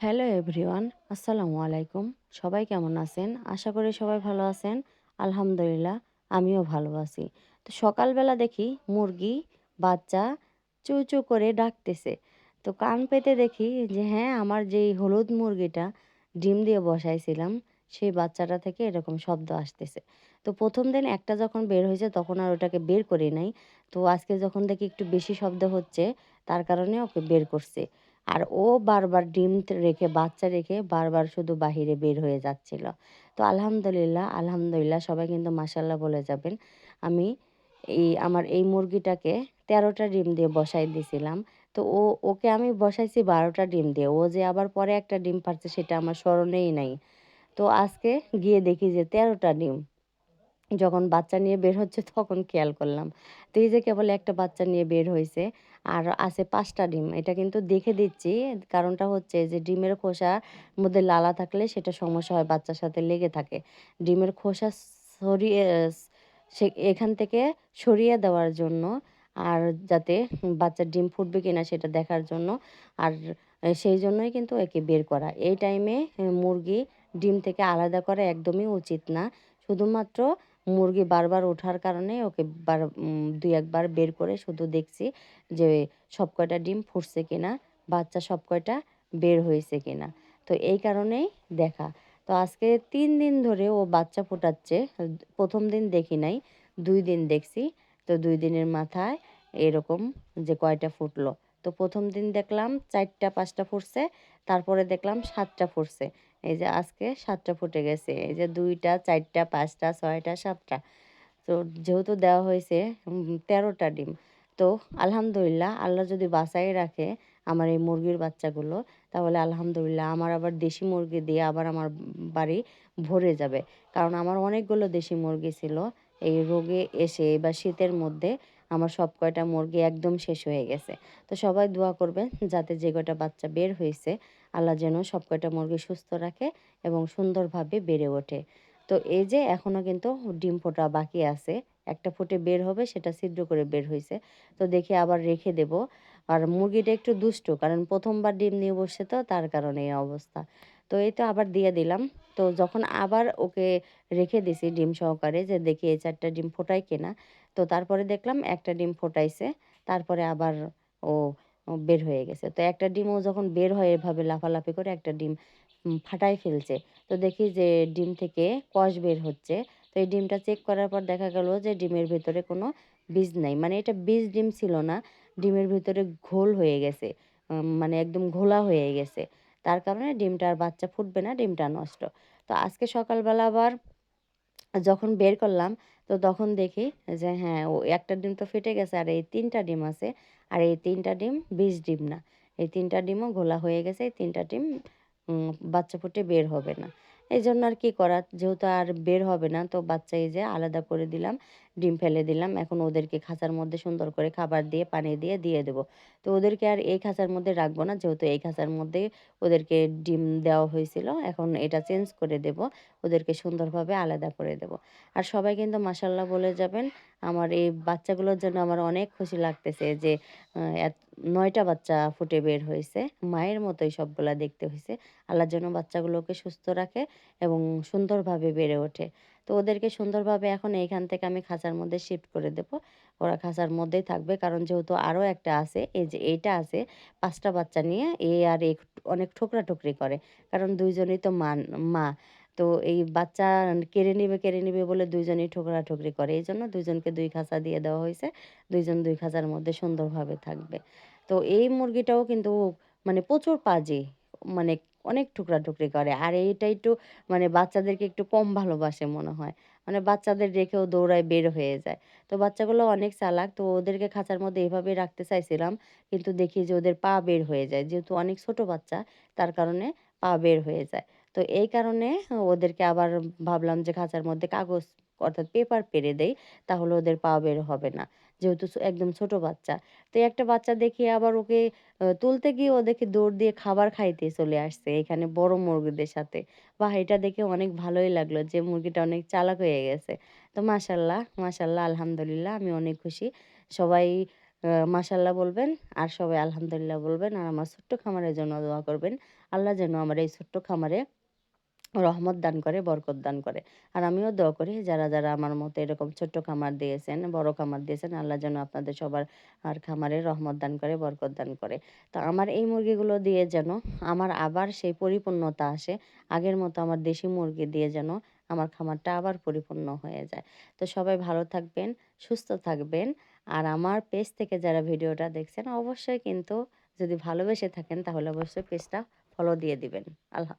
Hello everyone, আসসালামু আলাইকুম। সবাই কেমন আছেন? আশা করি সবাই ভালো আছেন। আলহামদুলিল্লাহ, আমিও ভালো আছি। তো সকালবেলা দেখি মুরগি, বাচ্চা চু চু করে ডাকতেছে। তো কান পেতে দেখি যে হ্যাঁ আমার যেই হলুদ মুরগিটা ডিম দিয়ে বসাইছিলাম, সেই বাচ্চাটা থেকে এরকম শব্দ আসতেছে। তো প্রথম দিন একটা যখন বের হয়েছে, তখন আর ওটাকে বের করি নাই। তো আজকে যখন দেখি একটু বেশি শব্দ হচ্ছে, তার কারণে ওকে বের করছে। আর ও বারবার ডিম রেখে, বাচ্চা রেখে বারবার শুধু বাহিরে বের হয়ে যাচ্ছিল। তো আলহামদুলিল্লাহ আলহামদুলিল্লাহ সবাই কিন্তু মাসাল্লাহ বলে যাবেন। আমি এই, আমার এই মুরগিটাকে তেরোটা ডিম দিয়ে বসাই দিয়েছিলাম তো ও, ওকে আমি বসাইছি বারোটা ডিম দিয়ে। ও যে আবার পরে একটা ডিম পারছে সেটা আমার স্মরণেই নাই। তো আজকে গিয়ে দেখি যে তেরোটা ডিম। যখন বাচ্চা নিয়ে বের হচ্ছে তখন খেয়াল করলাম। তো এই যে কেবল একটা বাচ্চা নিয়ে বের হয়েছে আর আছে পাঁচটা ডিম, এটা কিন্তু দেখে দিচ্ছি। কারণটা হচ্ছে যে ডিমের খোসার মধ্যে লালা থাকলে সেটা সমস্যা হয়, বাচ্চার সাথে লেগে থাকে। ডিমের খোসা সরিয়ে, সে এখান থেকে সরিয়ে দেওয়ার জন্য আর যাতে বাচ্চার ডিম ফুটবে কিনা সেটা দেখার জন্য আর সেই জন্যই কিন্তু একে বের করা। এই টাইমে মুরগি ডিম থেকে আলাদা করা একদমই উচিত না। শুধুমাত্র মুরগি বারবার ওঠার কারণে ওকে বার দুই একবার বের করে শুধু দেখছি যে সব কয়টা ডিম ফুটছে কিনা, বাচ্চা সব কয়টা বের হয়েছে কিনা। তো এই কারণেই দেখা। তো আজকে তিন দিন ধরে ও বাচ্চা ফোটাচ্ছে, প্রথম দিন দেখি নাই, দুই দিন দেখছি। তো দুই দিনের মাথায় এরকম যে কয়টা ফুটলো। তো প্রথম দিন দেখলাম চারটা, পাঁচটা ফুটছে, তারপরে দেখলাম সাতটা ফুটছে। এই যে আজকে সাতটা ফুটে গেছে, এই যে দুইটা, চারটা, পাঁচটা, ছয়টা, সাতটা। তো যেহেতু দেওয়া হয়েছে তেরোটা ডিম। তো আলহামদুলিল্লাহ আল্লাহ যদি বাঁচাই রাখে আমার এই মুরগির বাচ্চাগুলো, তাহলে আলহামদুলিল্লাহ আমার আবার দেশি মুরগি দিয়ে আবার আমার বাড়ি ভরে যাবে। কারণ আমার অনেকগুলো দেশি মুরগি ছিল, এই রোগে এসে বা শীতের মধ্যে আমার সব কয়টা মুরগি একদম শেষ হয়ে গেছে। তো সবাই দোয়া করবেন যাতে যে কয়টা বাচ্চা বের হয়েছে আল্লাহ যেন সব কয়টা মুরগি সুস্থ রাখে এবং সুন্দরভাবে বেড়ে ওঠে। তো এই যে এখনও কিন্তু ডিম ফোটা বাকি আছে, একটা ফুটে বের হবে সেটা ছিদ্র করে বের হয়েছে তো দেখে আবার রেখে দেব। আর মুরগিটা একটু দুষ্ট, কারণ প্রথমবার ডিম নিয়ে বসছে তো তার কারণে এই অবস্থা। তো এই তো আবার দিয়ে দিলাম। তো যখন আবার ওকে রেখে দিছি ডিম সহকারে যে দেখি এই চারটা ডিম ফোটায় কেনা, তো তারপরে দেখলাম একটা ডিম ফোটাইছে, তারপরে আবার ও বের হয়ে গেছে। তো একটা ডিমও যখন বের হয় এভাবে লাফালাফি করে একটা ডিম ফাটাই ফেলছে। তো দেখি যে ডিম থেকে কষ বের হচ্ছে। তো এই ডিমটা চেক করার পর দেখা গেল যে ডিমের ভিতরে কোনো বীজ নাই। মানে এটা বীজ ডিম ছিল না, ডিমের ভিতরে ঘোল হয়ে গেছে মানে একদম ঘোলা হয়ে গেছে। তার কারণে ডিমটা আর বাচ্চা ফুটবে না, ডিমটা নষ্ট। তো আজকে সকালবেলা আবার যখন বের করলাম, তো তখন দেখি যে হ্যাঁ ও একটা ডিম তো ফেটে গেছে আর এই তিনটা ডিম আছে। আর এই তিনটা ডিম বীজ ডিম না। এই তিনটা ডিমও ঘোলা হয়ে গেছে, এই তিনটা ডিম বাচ্চা ফুটে বের হবে না। এই জন্য আর কি করার যেহেতু আর বের হবে না, তো বাচ্চা এই যে আলাদা করে দিলাম। ডিম ফেলে দিলাম। এখন ওদেরকে খাঁচার মধ্যে সুন্দর করে খাবার দিয়ে, পানি দিয়ে দিয়ে দেবো। তো ওদেরকে আর এই খাঁচার মধ্যে রাখব না। যেহেতু এই খাঁচার মধ্যে ওদেরকে ডিম দেওয়া হয়েছিল, এখন এটা চেঞ্জ করে দেব। ওদেরকে সুন্দরভাবে আলাদা করে দেব। আর সবাই কিন্তু মাসাল্লাহ বলে যাবেন, আমার এই বাচ্চাগুলোর জন্য আমার অনেক খুশি লাগতেছে যে নয়টা বাচ্চা ফুটে বের হয়েছে। মায়ের মতোই সবগুলা দেখতে হয়েছে। আল্লাহর জন্য বাচ্চাগুলোকে সুস্থ রাখে এবং সুন্দরভাবে বেড়ে ওঠে। তো ওদেরকে সুন্দরভাবে এখন এইখান থেকে আমি খাঁচার মধ্যে শিফট করে দেব। ওরা খাঁচার মধ্যেই থাকবে। কারণ যেহেতু আরও একটা আছে, এই যে এইটা আছে, পাঁচটা বাচ্চা নিয়ে এ আর এ অনেক ঠোকরা ঠুকরি করে। কারণ দুইজনই তো মা মা। তো এই বাচ্চা কেড়ে নিবে কেড়ে নিবে বলে দুইজনই ঠোকরা ঠুকরি করে। এই জন্য দুইজনকে দুই খাঁচা দিয়ে দেওয়া হয়েছে। দুইজন দুই খাঁচার মধ্যে সুন্দরভাবে থাকবে। তো এই মুরগিটাও কিন্তু মানে প্রচুর পাজি। মানে অনেক টুকরা টুকরি করে। আর এইটা একটু মানে বাচ্চাদেরকে একটু কম ভালোবাসে মনে হয়। মানে বাচ্চাদের রেখেও দৌড়ায় বের হয়ে যায়। তো বাচ্চাগুলো অনেক চালাক, তো ওদেরকে খাঁচার মধ্যে এভাবে রাখতে চাইছিলাম। কিন্তু দেখি যে ওদের পা বের হয়ে যায়। যেহেতু অনেক ছোট বাচ্চা, তার কারণে পা বের হয়ে যায়। তো এই কারণে ওদেরকে আবার ভাবলাম যে খাঁচার মধ্যে কাগজ অর্থাৎ পেপার পেরে দেই, তাহলে ওদের পা বের হবে না। যেহেতু একদম ছোট বাচ্চা। তো একটা বাচ্চা দেখি আবার ওকে তুলতে গিয়ে ও দেখি দৌড় দিয়ে খাবার খাইতে চলে আসছে এখানে বড় মুরগিদের সাথে। বা এটা দেখে অনেক ভালোই লাগল যে মুরগিটা অনেক চালাক হয়ে গেছে। তো মাশাল্লাহ মাশাল্লাহ, আলহামদুলিল্লাহ আমি অনেক খুশি। সবাই মাশাল্লাহ বলবেন আর সবাই আলহামদুলিল্লাহ বলবেন। আর আমার ছোট্ট খামারের জন্য দোয়া করবেন। আল্লাহ যেন আমার এই ছোট্ট খামারে রহমত দান করে, বরকত দান করে। আর আমিও দোয়া করি, যারা যারা আমার মতো এরকম ছোট্ট খামার দিয়েছেন, বড় খামার দিয়েছেন, আল্লাহ যেন আপনাদের সবার আর খামারে রহমত দান করে, বরকত দান করে। তো আমার এই মুরগিগুলো দিয়ে যেন আমার আবার সেই পরিপূর্ণতা আসে, আগের মতো আমার দেশি মুরগি দিয়ে যেন আমার খামারটা আবার পরিপূর্ণ হয়ে যায়। তো সবাই ভালো থাকবেন, সুস্থ থাকবেন। আর আমার পেজ থেকে যারা ভিডিওটা দেখছেন, অবশ্যই কিন্তু যদি ভালোবেসে থাকেন, তাহলে অবশ্যই পেজটা ফলো দিয়ে দিবেন। আল্লাহ